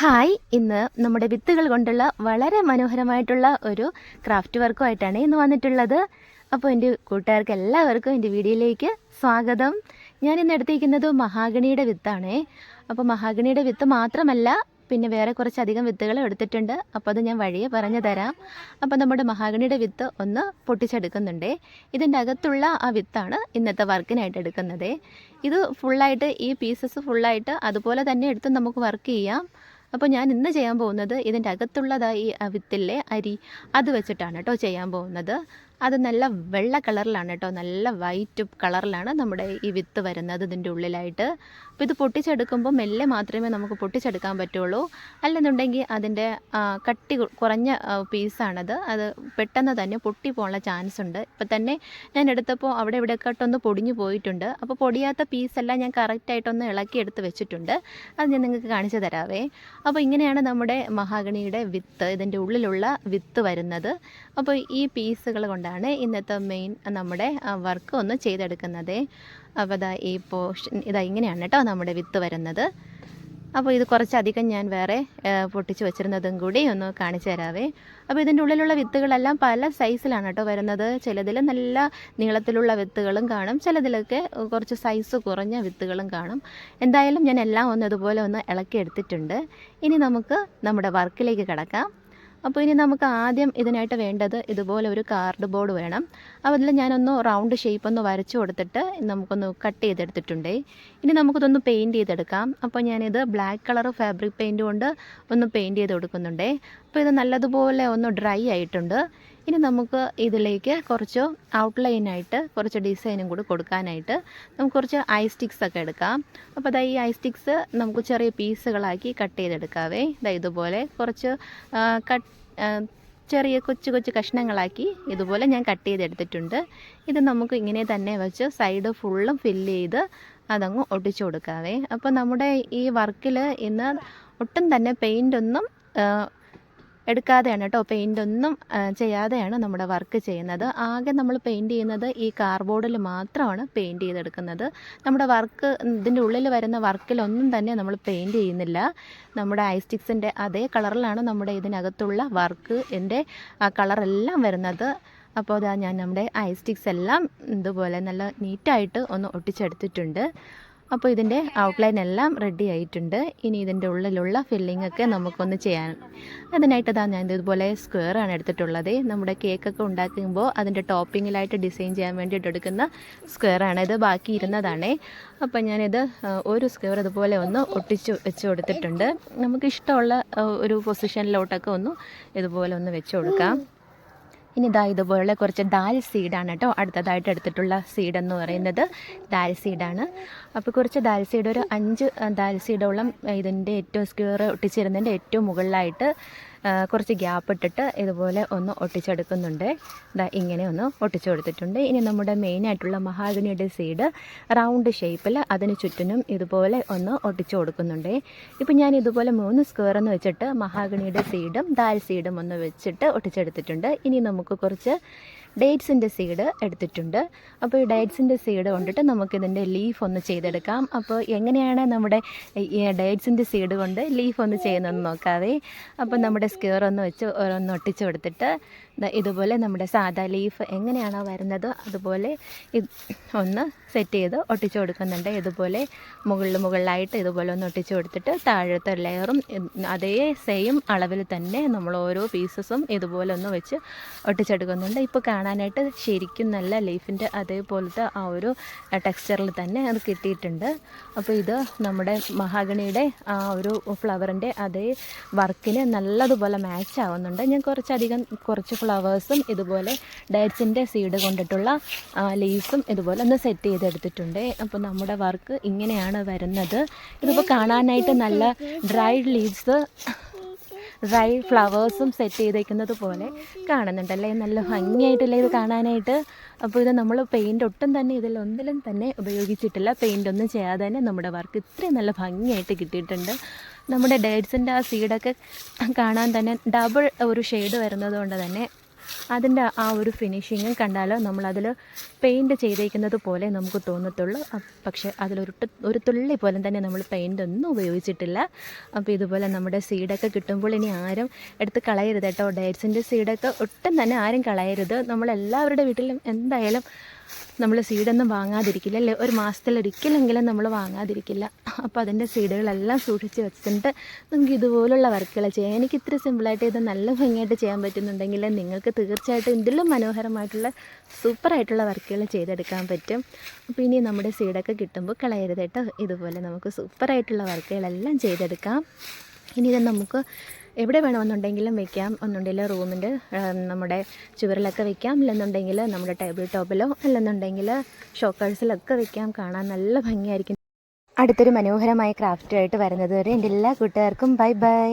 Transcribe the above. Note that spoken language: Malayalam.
ഹായ്. ഇന്ന് നമ്മുടെ വിത്തുകൾ കൊണ്ടുള്ള വളരെ മനോഹരമായിട്ടുള്ള ഒരു ക്രാഫ്റ്റ് വർക്കുമായിട്ടാണ് ഇന്ന് വന്നിട്ടുള്ളത്. അപ്പോൾ എന്റെ കൂട്ടുകാർക്ക് എല്ലാവർക്കും എന്റെ വീഡിയോയിലേക്ക് സ്വാഗതം. ഞാൻ ഇന്ന് എടുത്തിരിക്കുന്നത് മഹാഗണിയുടെ വിത്താണേ. അപ്പോൾ മഹാഗണിയുടെ വിത്ത് മാത്രമല്ല പിന്നെ വേറെ കുറച്ചധികം വിത്തുകൾ എടുത്തിട്ടുണ്ട്. അപ്പോൾ അത് ഞാൻ വഴിയെ പറഞ്ഞു തരാം. അപ്പോൾ നമ്മുടെ മഹാഗണിയുടെ വിത്ത് ഒന്ന് പൊട്ടിച്ചെടുക്കുന്നുണ്ടേ. ഇതിന്റെ അകത്തുള്ള ആ വിത്താണ് ഇന്നത്തെ വർക്കിനായിട്ട് എടുക്കുന്നത്. ഇത് ഫുള്ളായിട്ട് ഈ പീസസ് ഫുള്ളായിട്ട് അതുപോലെ തന്നെ എടുത്ത് നമുക്ക് വർക്ക് ചെയ്യാം. അപ്പോൾ ഞാൻ ഇന്ന് ചെയ്യാൻ പോകുന്നത് ഇതിന്റെ അകത്തുള്ളതായി വിത്തിലെ അരി അത് വെച്ചിട്ടാണ് കേട്ടോ ചെയ്യാൻ പോകുന്നത്. അത് നല്ല വെള്ള കളറിലാണ് കേട്ടോ. നല്ല വൈറ്റ് കളറിലാണ് നമ്മുടെ ഈ വിത്ത് വരുന്നത് ഇതിന്റെ ഉള്ളിലായിട്ട്. അപ്പോൾ ഇത് പൊട്ടിച്ചെടുക്കുമ്പോൾ മെല്ലെ മാത്രമേ നമുക്ക് പൊട്ടിച്ചെടുക്കാൻ പറ്റുള്ളൂ. അല്ലെന്നുണ്ടെങ്കിൽ അതിന്റെ കട്ടി കുറഞ്ഞ പീസാണത് അത് പെട്ടെന്ന് തന്നെ പൊട്ടി പോകാനുള്ള ചാൻസ് ഉണ്ട്. ഇപ്പം തന്നെ ഞാൻ എടുത്തപ്പോൾ അവിടെ ഇവിടെ കട്ടൊന്ന് പൊടിഞ്ഞു പോയിട്ടുണ്ട്. അപ്പോൾ പൊടിയാത്ത പീസെല്ലാം ഞാൻ കറക്റ്റായിട്ടൊന്ന് ഇളക്കി എടുത്ത് വെച്ചിട്ടുണ്ട്. അത് ഞാൻ നിങ്ങൾക്ക് കാണിച്ചു തരാവേ. അപ്പോൾ ഇങ്ങനെയാണ് നമ്മുടെ മഹാഗണിയുടെ വിത്ത് ഇതിന്റെ ഉള്ളിലുള്ള വിത്ത് വരുന്നത്. അപ്പോൾ ഈ പീസുകൾ കൊണ്ടാണ് ഇന്നത്തെ മെയിൻ നമ്മുടെ വർക്ക് ഒന്ന് ചെയ്തെടുക്കുന്നത്. അപ്പോൾ ഇതാ ഈ പോഷൻ ഇതാ ഇങ്ങനെയാണ് കേട്ടോ നമ്മുടെ വിത്ത് വരുന്നത്. അപ്പോൾ ഇത് കുറച്ചധികം ഞാൻ വേറെ പൊട്ടിച്ച് വെച്ചിരുന്നതും കൂടി ഒന്ന് കാണിച്ചു തരാവേ. അപ്പോൾ ഇതിന്റെ ഉള്ളിലുള്ള വിത്തുകളെല്ലാം പല സൈസിലാണ് കേട്ടോ വരുന്നത്. ചിലതിൽ നല്ല നീളത്തിലുള്ള വിത്തുകളും കാണും. ചിലതിലൊക്കെ കുറച്ച് സൈസ് കുറഞ്ഞ വിത്തുകളും കാണും. എന്തായാലും ഞാൻ എല്ലാം ഒന്ന് ഇതുപോലെ ഒന്ന് ഇളക്കി എടുത്തിട്ടുണ്ട്. ഇനി നമുക്ക് നമ്മുടെ വർക്കിലേക്ക് കിടക്കാം. അപ്പോൾ ഇനി നമുക്ക് ആദ്യം ഇതിനായിട്ട് വേണ്ടത് ഇതുപോലെ ഒരു കാർഡ് ബോർഡ് വേണം. അപ്പോൾ അതിൽ ഞാനൊന്ന് റൗണ്ട് ഷേപ്പ് ഒന്ന് വരച്ചു കൊടുത്തിട്ട് നമുക്കൊന്ന് കട്ട് ചെയ്തെടുത്തിട്ടുണ്ടേ. ഇനി നമുക്കിതൊന്ന് പെയിന്റ് ചെയ്തെടുക്കാം. അപ്പോൾ ഞാനിത് ബ്ലാക്ക് കളർ ഫാബ്രിക് പെയിന്റ് കൊണ്ട് ഒന്ന് പെയിന്റ് ചെയ്ത് കൊടുക്കുന്നുണ്ടേ. അപ്പോൾ ഇത് നല്ലതുപോലെ ഒന്ന് ഡ്രൈ ആയിട്ടുണ്ട്. ഇനി നമുക്ക് ഇതിലേക്ക് കുറച്ച് ഔട്ട്ലൈനായിട്ട് കുറച്ച് ഡിസൈനും കൂടി കൊടുക്കാനായിട്ട് നമുക്ക് കുറച്ച് ഐ സ്റ്റിക്സ് ഒക്കെ എടുക്കാം. അപ്പോൾ അതാ ഈ ഐ സ്റ്റിക്സ് നമുക്ക് ചെറിയ പീസുകളാക്കി കട്ട് ചെയ്തെടുക്കാവേ. ഇതാ ഇതുപോലെ കുറച്ച് കട്ട് ചെറിയ കൊച്ചു കൊച്ചു കഷ്ണങ്ങളാക്കി ഇതുപോലെ ഞാൻ കട്ട് ചെയ്തെടുത്തിട്ടുണ്ട്. ഇത് നമുക്ക് ഇങ്ങനെ തന്നെ വെച്ച് സൈഡ് ഫുള്ളും ഫില്ല് ചെയ്ത് അതങ്ങ് ഒട്ടിച്ചു കൊടുക്കാവേ. അപ്പോൾ നമ്മുടെ ഈ വർക്കിൽ ഇന്ന് ഒട്ടും തന്നെ പെയിന്റ് ഒന്നും ആ, എടുക്കാതെയാണ് കേട്ടോ പെയിന്റ് ഒന്നും ചെയ്യാതെയാണ് നമ്മുടെ വർക്ക് ചെയ്യുന്നത്. ആകെ നമ്മൾ പെയിന്റ് ചെയ്യുന്നത് ഈ കാർബോർഡിൽ മാത്രമാണ് പെയിന്റ് ചെയ്തെടുക്കുന്നത്. നമ്മുടെ വർക്ക് ഇതിന്റെ ഉള്ളിൽ വരുന്ന വർക്കിലൊന്നും തന്നെ നമ്മൾ പെയിന്റ് ചെയ്യുന്നില്ല. നമ്മുടെ ഐസ്റ്റിക്സിന്റെ അതേ കളറിലാണ് നമ്മുടെ ഇതിനകത്തുള്ള വർക്ക് എന്റെ ആ കളറെല്ലാം വരുന്നത്. അപ്പോൾ അതാ ഞാൻ നമ്മുടെ ഐസ്റ്റിക്സ് എല്ലാം ഇതുപോലെ നല്ല നീറ്റായിട്ട് ഒന്ന് ഒട്ടിച്ചെടുത്തിട്ടുണ്ട്. അപ്പോൾ ഇതിന്റെ ഔട്ട്ലൈൻ എല്ലാം റെഡി ആയിട്ടുണ്ട്. ഇനി ഇതിന്റെ ഉള്ളിലുള്ള ഫില്ലിംഗ് ഒക്കെ നമുക്കൊന്ന് ചെയ്യാൻ. അതിനായിട്ട് ഞാൻ ഇതുപോലെ സ്ക്വയർ ആണ് എടുത്തിട്ടുള്ളത്. നമ്മുടെ കേക്കൊക്കെ ഉണ്ടാക്കുമ്പോൾ അതിന്റെ ടോപ്പിങ്ങിലായിട്ട് ഡിസൈൻ ചെയ്യാൻ വേണ്ടിയിട്ട് എടുക്കുന്ന സ്ക്വയർ ആണ് ഇത്. ബാക്കി ഇരുന്നതാണേ. അപ്പം ഞാനിത് ഒരു സ്ക്വയർ ഇതുപോലെ ഒന്ന് ഒട്ടിച്ച് വെച്ച് കൊടുത്തിട്ടുണ്ട്. നമുക്ക് ഇഷ്ടമുള്ള ഒരു പൊസിഷനിലോട്ടൊക്കെ ഒന്ന് ഇതുപോലെ ഒന്ന് വെച്ച് കൊടുക്കാം. ഇനി ഇതാ ഇതുപോലെ കുറച്ച് ദാൽ സീഡാണ് കേട്ടോ അടുത്തതായിട്ട് എടുത്തിട്ടുള്ള സീഡ് എന്ന് പറയുന്നത്. ദാൽ സീഡാണ് അപ്പോൾ കുറച്ച് ദാൽ സീഡ് ഒരു അഞ്ച് ദാൽ സീഡോളം ഇതിന്റെ ഏറ്റവും സ്ക്വയർ ഒട്ടിച്ചിരുന്നതിന്റെ ഏറ്റവും മുകളിലായിട്ട് കുറച്ച് ഗ്യാപ്പ് ഇട്ടിട്ട് ഇതുപോലെ ഒന്ന് ഒട്ടിച്ചെടുക്കുന്നുണ്ട്. ഇതാ ഇങ്ങനെ ഒന്ന് ഒട്ടിച്ചു കൊടുത്തിട്ടുണ്ട്. ഇനി നമ്മുടെ മെയിനായിട്ടുള്ള മഹാഗണിയുടെ സീഡ് റൗണ്ട് ഷേപ്പിൽ അതിന് ചുറ്റിനും ഇതുപോലെ ഒന്ന് ഒട്ടിച്ചു കൊടുക്കുന്നുണ്ട്. ഇപ്പം ഞാൻ ഇതുപോലെ മൂന്ന് സ്ക്വയർ എന്ന് വെച്ചിട്ട് മഹാഗണിയുടെ സീഡും ദാൽ സീഡും ഒന്ന് വെച്ചിട്ട് ഒട്ടിച്ചെടുത്തിട്ടുണ്ട്. ഇനി നമുക്ക് കുറച്ച് ഡേറ്റ്സിന്റെ സീഡ് എടുത്തിട്ടുണ്ട്. അപ്പോൾ ഈ ഡേറ്റ്സിന്റെ സീഡ് കൊണ്ടിട്ട് നമുക്കിതിന്റെ ലീഫ് ഒന്ന് ചെയ്തെടുക്കാം. അപ്പോൾ എങ്ങനെയാണ് നമ്മുടെ ഡേറ്റ്സിന്റെ സീഡ് കൊണ്ട് ലീഫ് ഒന്ന് ചെയ്യുന്നതെന്ന് നോക്കാവേ. അപ്പോൾ നമ്മുടെ സ്ക്വയർ ഒന്ന് വെച്ച് ഒന്ന് ഒട്ടിച്ച് കൊടുത്തിട്ട് ഇതുപോലെ നമ്മുടെ സാധാ ലീഫ് എങ്ങനെയാണോ വരുന്നത് അതുപോലെ ഒന്ന് സെറ്റ് ചെയ്ത് ഒട്ടിച്ചു കൊടുക്കുന്നുണ്ട്. ഇതുപോലെ മുകളിൽ മുകളിലായിട്ട് ഇതുപോലെ ഒന്ന് ഒട്ടിച്ചു കൊടുത്തിട്ട് താഴത്തെ ലെയറും അതേ സെയിം അളവിൽ തന്നെ നമ്മൾ ഓരോ പീസസും ഇതുപോലെ ഒന്ന് വെച്ച് ഒട്ടിച്ചെടുക്കുന്നുണ്ട്. ഇപ്പോൾ കാണാനായിട്ട് ശരിക്കും നല്ല ലൈഫിന്റെ അതേപോലത്തെ ആ ഒരു ടെക്സ്ചറിൽ തന്നെ അത് കിട്ടിയിട്ടുണ്ട്. അപ്പോൾ ഇത് നമ്മുടെ മഹാഗണിയുടെ ആ ഒരു ഫ്ലവറിന്റെ അതേ വർക്കിന് നല്ലതുപോലെ മാച്ച് ആവുന്നുണ്ട്. ഞാൻ കുറച്ചധികം കുറച്ച് ഫ്ലവേഴ്സും ഇതുപോലെ ഡേറ്റ്സിന്റെ സീഡ് കൊണ്ടിട്ടുള്ള ലീവ്സും ഇതുപോലെ ഒന്ന് സെറ്റ് ചെയ്തെടുത്തിട്ടുണ്ട്. അപ്പോൾ നമ്മുടെ വർക്ക് ഇങ്ങനെയാണ് വരുന്നത്. ഇതിപ്പോൾ കാണാനായിട്ട് നല്ല ഡ്രൈഡ് ലീവ്സ് ഡ്രൈ ഫ്ലവേഴ്സും സെറ്റ് ചെയ്തേക്കുന്നത് പോലെ കാണുന്നുണ്ടല്ലേ? നല്ല ഭംഗിയായിട്ടല്ലേ ഇത് കാണാനായിട്ട്. അപ്പോൾ ഇത് നമ്മൾ പെയിന്റ് ഒട്ടും തന്നെ ഇതിൽ ഒന്നിലും തന്നെ ഉപയോഗിച്ചിട്ടില്ല. പെയിന്റ് ഒന്നും ചെയ്യാതെ തന്നെ നമ്മുടെ വർക്ക് ഇത്രയും നല്ല ഭംഗിയായിട്ട് കിട്ടിയിട്ടുണ്ട്. നമ്മുടെ ഡേറ്റ്സിന്റെ ആ സീഡൊക്കെ കാണാൻ തന്നെ ഡബിൾ ഒരു ഷെയ്ഡ് വരുന്നത് കൊണ്ട് തന്നെ അതിന്റെ ആ ഒരു ഫിനിഷിങ് കണ്ടാലോ നമ്മളതിൽ പെയിന്റ് ചെയ്തേക്കുന്നത് പോലെ നമുക്ക് തോന്നത്തുള്ളൂ. പക്ഷേ അതിലൊരു ഒരു തുള്ളി പോലും തന്നെ നമ്മൾ പെയിന്റ് ഒന്നും ഉപയോഗിച്ചിട്ടില്ല. അപ്പോൾ ഇതുപോലെ നമ്മുടെ സീഡൊക്കെ കിട്ടുമ്പോൾ ഇനി ആരും എടുത്ത് കളയരുത് കേട്ടോ. ഡേറ്റ്സിന്റെ സീഡൊക്കെ ഒട്ടും തന്നെ ആരും കളയരുത്. നമ്മളെല്ലാവരുടെ വീട്ടിലും എന്തായാലും നമ്മൾ സീഡൊന്നും വാങ്ങാതിരിക്കില്ല അല്ലേ? ഒരു മാസത്തിൽ ഒരിക്കലെങ്കിലും നമ്മൾ വാങ്ങാതിരിക്കില്ല. അപ്പോൾ അതിന്റെ സീഡുകളെല്ലാം സൂക്ഷിച്ച് വെച്ചിട്ടുണ്ട്. നിങ്ങൾക്ക് ഇതുപോലുള്ള വർക്കുകൾ ചെയ്യാം. എനിക്ക് ഇത്ര സിമ്പിളായിട്ട് ഇത് നല്ല ഭംഗിയായിട്ട് ചെയ്യാൻ പറ്റുന്നുണ്ടെങ്കിൽ നിങ്ങൾക്ക് തീർച്ചയായിട്ടും ഇതിലും മനോഹരമായിട്ടുള്ള സൂപ്പറായിട്ടുള്ള വർക്കുകൾ ചെയ്തെടുക്കാൻ പറ്റും. അപ്പോൾ ഇനി നമ്മുടെ സീഡൊക്കെ കിട്ടുമ്പോൾ കളയരുത് കേട്ടോ. ഇതുപോലെ നമുക്ക് സൂപ്പറായിട്ടുള്ള വർക്കുകളെല്ലാം ചെയ്തെടുക്കാം. ഇനി ഇത് നമുക്ക് എവിടെ വേണമെന്നുണ്ടെങ്കിലും വെക്കാം. ഒന്നുണ്ടെങ്കിൽ റൂമിന്റെ നമ്മുടെ ചുവരിലൊക്കെ വെക്കാം. അല്ലെന്നുണ്ടെങ്കിൽ നമ്മുടെ ടേബിൾ ടോപ്പിലോ അല്ലെന്നുണ്ടെങ്കിൽ ഷോക്കേഴ്സിലൊക്കെ വെക്കാം. കാണാൻ നല്ല ഭംഗിയായിരിക്കും. അടുത്തൊരു മനോഹരമായ ക്രാഫ്റ്റായിട്ട് വരുന്നത് വരെ എന്റെ എല്ലാ കൂട്ടുകാർക്കും ബൈ ബൈ.